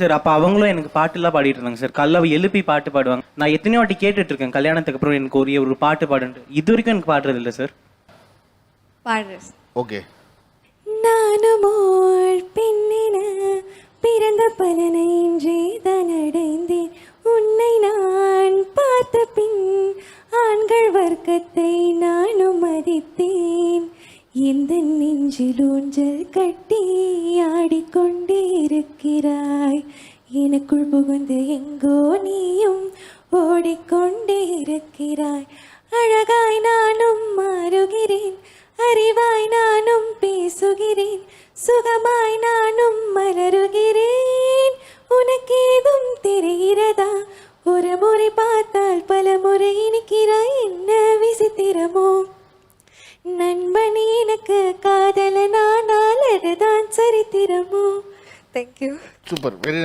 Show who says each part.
Speaker 1: Sir அப்போ அவங்களும் எனக்கு பாட்டுலாம் பாடிட்டு இருந்தாங்க சார். கல்லவை எழுப்பி பாட்டு பாடுவாங்க. நான் எத்தனையோ வாட்டி கேட்டுட்டு இருக்கேன் கல்யாணத்துக்கு அப்புறம் எனக்கு ஒரு ஒரு பாட்டு பாடுன்ட்டு. இது வரைக்கும் எனக்கு பாடுறது இல்லை சார்.
Speaker 2: பாடுறேன்
Speaker 3: ஓகே.
Speaker 2: நானும் ஓர் பெண்ணென பிறந்த பலனை இன்றே உன்னை நான் பார்த்த பின் ஆண்கள் வர்க்கத்தை நானும் மதித்தேன். எந்த நெஞ்சில் ஊஞ்சல் கட்டி ஆடிக்கொண்டே இருக்கிறாய். எனக்குள் புகுந்து எங்கோ நீயும் ஓடிக்கொண்டே இருக்கிறாய் அழகாய் நானும் மாறுகிறேன். அறிவாய் நானும் பேசுகிறேன். சுகமாய் நானும் மலருகிறேன். உனக்கேதும் தெரிகிறதா? ஒரு முறை பார்த்தால் பல முறை இனிக்கிறாய். என்ன விசித்திரமோ. நண்பன் எனக்கு Thank you.
Speaker 3: Super. Very